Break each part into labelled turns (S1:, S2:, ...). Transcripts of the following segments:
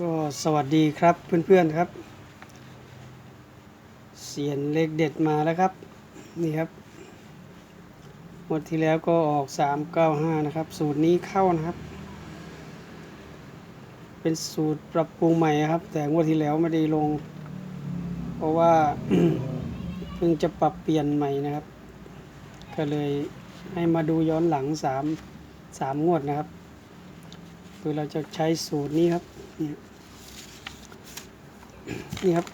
S1: ก็สวัสดีครับเพื่อนๆครับ เสียนเลขเด็ดมาแล้วครับ นี่ครับหมดที่แล้วก็ออก 395 นะครับ สูตรนี้เข้านะครับ เป็นสูตรปรับปรุงใหม่ครับ แต่งวดที่แล้วไม่ได้ลง เพราะว่าเพิ่งจะปรับเปลี่ยนใหม่นะครับ ก็เลยให้มาดูย้อนหลัง 3 3 งวดนะครับ คือเราจะใช้สูตรนี้ครับ นี่นี่ครับ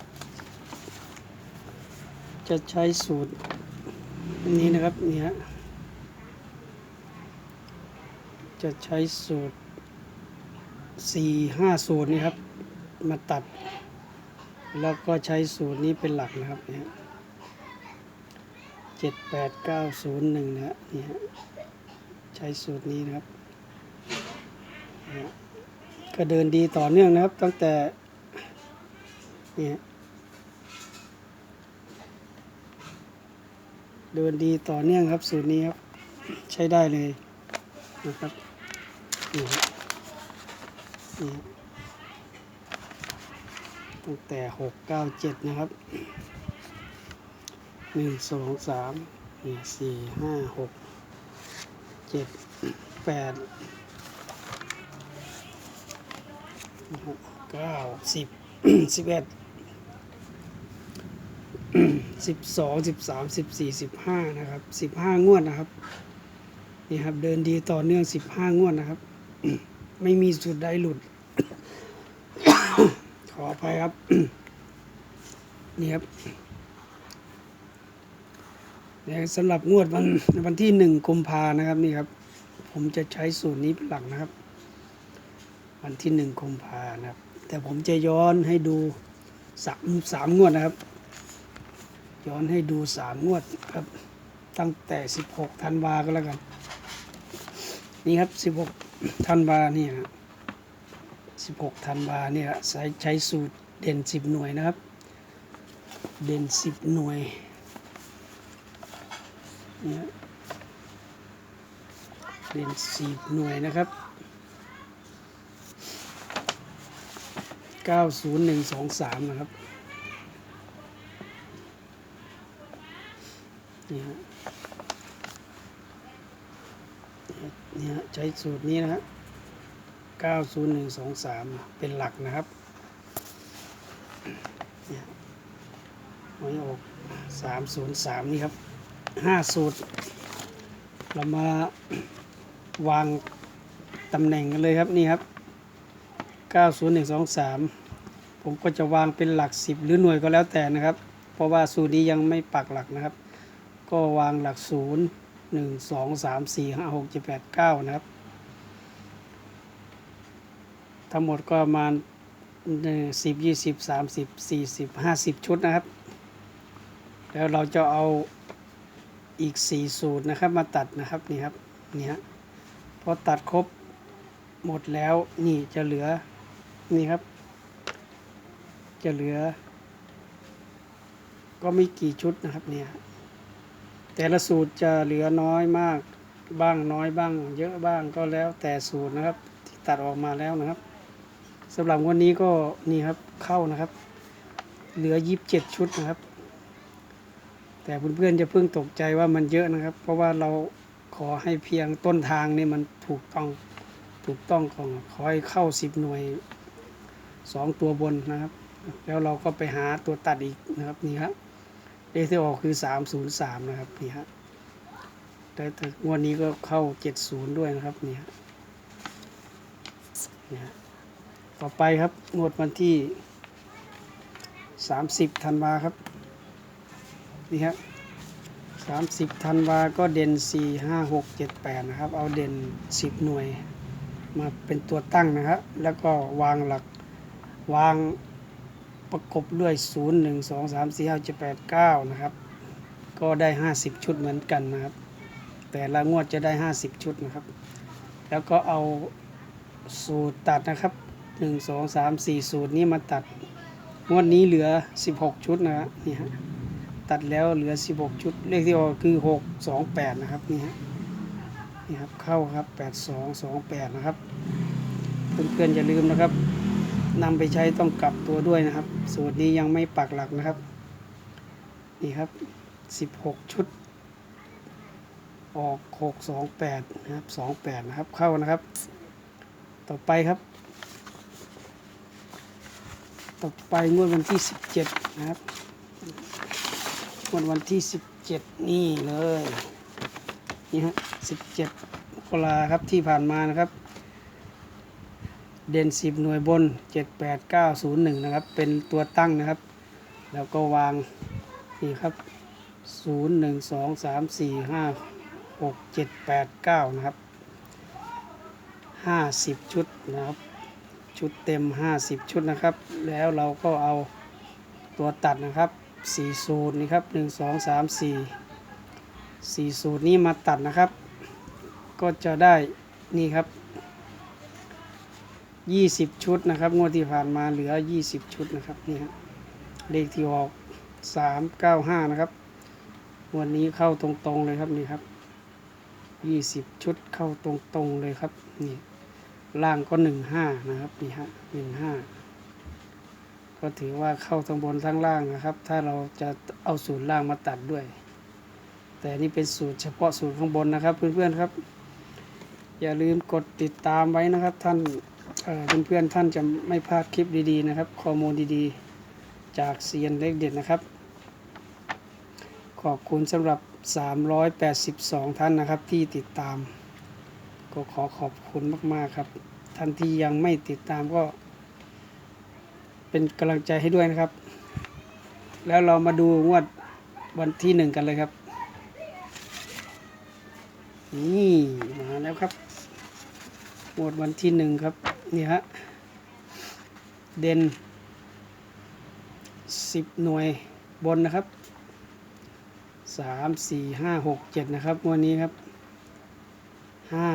S1: จะใช้สูตรอันนี้นะครับนี่ฮะจะใช้สูตรสี่ห้าสูตรนี่ครับ มาตัด แล้วก็ใช้สูตรนี้เป็นหลักนะครับเนี่ยเจ็ดแปดเก้าศูนย์หนึ่งนะฮะนี่ฮะใช้สูตรนี้นะครับนี่ย ก็เดินดีต่อเนื่องนะครับ ตั้งแต่เนี่ยเดินดีต่อเนื่องครับ สูตรนี้ครับ ใช้ได้เลยนะครับนี่นี่ตั้งแต่หกเก้าเจ็ดนะครับหนึ่งสองสามสี่ห้าหกเจ็ดแปด เก้าสิบสิบเอ็ดสิบสองสิบสามสิบสี่สิบห้านะครับสิบห้างวดนะครับนี่ครับ เดินดีต่อเนื่องสิบห้างวดนะครับ ไม่มีสุดใดหลุด ขออภัยครับ นี่ครับเนี่ยสำหรับงวดวันวันที่หนึ่งกุมภานะครับนี่ครับ ผมจะใช้สูตรนี้เป็นหลักนะครับ วันที่หนึ่งกุมภานะครับ แต่ผมจะย้อนให้ดูสามสามงวดนะครับ ย้อนให้ดูสามงวดครับ ตั้งแต่สิบหกธันวาก็แล้วกัน นี่ครับสิบหกธันวาเนี่ยสิบหกธันวาเนี่ยใช้ใช้สูตรเด่นสิบหน่วยนะครับ เด่นสิบหน่วยเนี่ยเด่นสิบหน่วยนะครับ 90123 นะครับ นี่ฮะนี่ฮะใช้สูตรนี้นะฮะ90123 เป็นหลักนะครับเนี่ยหวยออก 303 นี่ครับ 5 สูตร เรามาวางตำแหน่งกันเลยครับ นี่ครับ 90123 ผมก็จะวางเป็นหลัก 10 หรือหน่วยก็แล้วแต่นะครับ เพราะว่าสูตรนี้ยังไม่ปักหลักนะครับ ก็วางหลัก 0 1 2 3 4 5 6 7 8 9 นะครับ ทั้งหมดก็ประมาณ10 20 30 40 50 ชุดนะครับ แล้วเราจะเอาอีก 4 สูตรนะครับมาตัดนะครับนี่ครับนี่ฮะพอตัดครบหมดแล้วนี่จะเหลือ นี่ครับ จะเหลือ ก็ไม่กี่ชุดนะครับเนี่ย แต่ละสูตรจะเหลือน้อยมากบ้างน้อยบ้าง เยอะบ้างก็แล้วแต่สูตรนะครับ ที่ตัดออกมาแล้วนะครับสำหรับวันนี้ก็นี่ครับเข้านะครับ เหลือยีิบเจ็ดชุดนะครับ แต่เพื่อนๆจะเพิ่งตกใจว่ามันเยอะนะครับ เพราะว่าเราขอให้เพียงต้นทางนี่มันถูกต้องถูกต้องของขอให้เข้าสิบหน่วย สองตัวบนนะครับ แล้วเราก็ไปหาตัวตัดอีกนะครับนี่ครับเลขที่ออกคือสามศูนย์สามนะครับนี่ฮะแต่แต่งวันนี้ก็เข้าเจ็ดศูนย์ด้วยนะครับนี่ฮะนี่ฮะต่อไปครับงวดวันที่สามสิบธันวาครับนี่ครับสามสิบธันวาก็เด่นสี่ห้าหกเจ็ดแปดนะครับ เอาเด่นสิบหน่วยมาเป็นตัวตั้งนะครับ แล้วก็วางหลัก วางประกบด้วย 0 1 2 3 4 5 7 8 9 นะครับ ก็ได้ 50 ชุดเหมือนกันนะครับ แต่ละงวดจะได้ 50 ชุดนะครับ แล้วก็เอาสูตรตัดนะครับ 1 2 3 4 สูตรนี้มาตัด งวดนี้เหลือ 16 ชุดนะฮะนี่ฮะตัดแล้วเหลือ 16 ชุด เลขที่ออกคือ 6 2 8 นะครับนี่ฮะนี่ครับเข้าครับ 8228 นะครับ เพื่อนๆอย่าลืมนะครับ นำไปใช้ต้องกลับตัวด้วยนะครับ สูตรนี้ยังไม่ปักหลักนะครับ นี่ครับ 16 ชุด ออก 628 นะครับ 28 นะครับ เข้านะครับ ต่อไปครับ ต่อไปงวดวันที่ 17 นะครับงวดวันที่ 17 นี่เลย นี่ฮะ17มกราครับที่ผ่านมานะครับ เด่น 10 หน่วยบน 78901 นะครับ เป็นตัวตั้งนะครับ แล้วก็วางนี่ครับ 0 1 2 3 4 5 6 7 8 9 นะครับ 50 ชุดนะครับ ชุดเต็ม 50 ชุดนะครับ แล้วเราก็เอาตัวตัดนะครับ4สูตรนี่ครับ 1 2 3 4 4 สูตรนี้มาตัดนะครับ ก็จะได้นี่ครับ 20ชุดนะครับ งวดที่ผ่านมาเหลือ20ชุดนะครับนี่ฮะเลขที่ออก395นะครับ วันนี้เข้าตรงๆเลยครับนี่ครับ20ชุดเข้าตรงๆเลยครับนี่ล่างก็15นะครับนี่ฮะ15ก็ถือว่าเข้าทั้งบนทั้งล่างนะครับ ถ้าเราจะเอาสูตรล่างมาตัดด้วย แต่นี่เป็นสูตรเฉพาะสูตรข้างบนนะครับเพื่อนๆครับ อย่าลืมกดติดตามไว้นะครับท่าน เเพื่อนๆท่านจะไม่พลาดคลิปดีๆนะครับ ข้อมูลดีๆ จากเซียนเล็กเด็ดนะครับ ขอบคุณสำหรับ 382 ท่านนะครับที่ติดตาม ก็ขอขอบคุณมากๆครับ ท่านที่ยังไม่ติดตามก็ เป็นกำลังใจให้ด้วยนะครับ แล้วเรามาดูงวดวันที่หนึ่งกันเลยครับ นี่ มาแล้วครับงวดวันที่หนึ่งครับ นี่ฮะ เด่นสิบหน่วยบนนะครับสามสี่ห้าหกเจ็ดนะครับวันนี้ครับห้า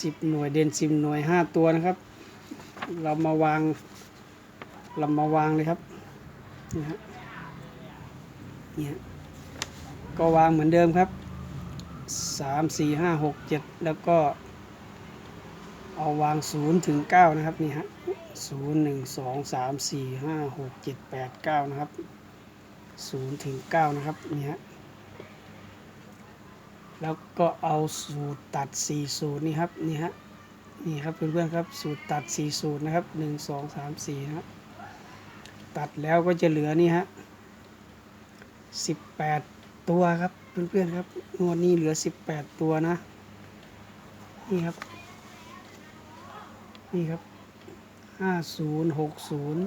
S1: สิบหน่วยเด่นสิบหน่วยห้าตัวนะครับ เรามาวางเรามาวางเลยครับนี่ฮะนี่ยก็วางเหมือนเดิมครับสามสี่ห้าหกเจ็ดแล้วก็ เอาวางศูนย์ถึงเก้านะครับ นี่ฮะศูนย์หนึ่งสองสามสี่ห้าหกเจ็ดแปดเก้านะครับศูนย์ถึงเก้านะครับนี่ฮะแล้วก็เอาสูตรตัดสี่สูตรนี่ครับนี่ฮะนี่ครับเพื่อนๆครับสูตรตัดสี่สูตรนะครับหนึ่งสองสามสี่นะครับตัดแล้วก็จะเหลือนี่ฮะสิบแปดตัวครับเพื่อนๆครับงวดนี้เหลือสิบแปดตัวนะนี่ครับ นี่ครับห้าศูนย์หกศูนย์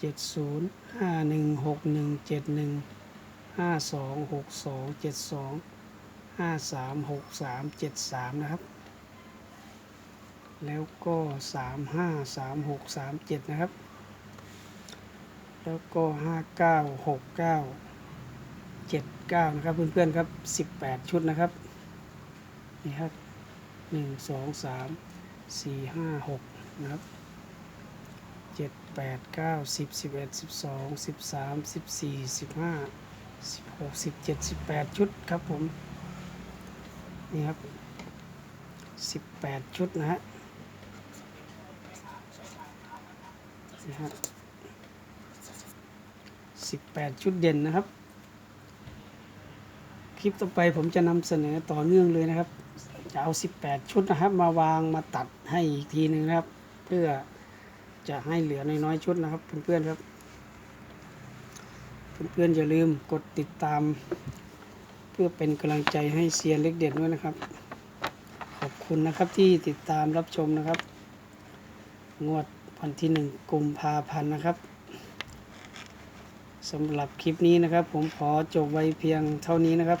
S1: เจ็ดศูนย์ห้าหนึ่งหกหนึ่งเจ็ดหนึ่งห้าสองหกสองเจ็ดสองห้าสามหกสามเจ็ดสามนะครับ แล้วก็สามห้าสามหกสามเจ็ดนะครับ แล้วก็ห้าเก้าหกเก้าเจ็ดเก้านะครับเพื่อนๆครับสิบแปดชุดนะครับนี่ครับหนึ่งสองสาม สี่ห้าหกนะครับเจ็ดแปดเก้าสิบสิบเอ็ดสิบสองสิบสามสิบสี่สิบห้าสิบหกสิบเจ็ดสิบแปดชุดครับผม นี่ครับสิบแปดชุดนะฮะนี่ฮะสิบแปดชุดเด่นนะครับ คลิปต่อไปผมจะนำเสนอต่อเนื่องเลยนะครับ จะเอา 18 ชุดนะครับ มาวางมาตัดให้อีกทีหนึ่งนะครับ เพื่อจะให้เหลือน้อยๆชุดนะครับเพื่อนๆครับ เพื่อนๆอย่าลืมกดติดตาม เพื่อเป็นกำลังใจให้เซียนเล็กเด่นด้วยนะครับ ขอบคุณนะครับที่ติดตามรับชมนะครับ งวดวันที่หนึ่งกุมภาพันธ์นะครับสำหรับคลิปนี้นะครับ ผมขอจบไว้เพียงเท่านี้นะครับ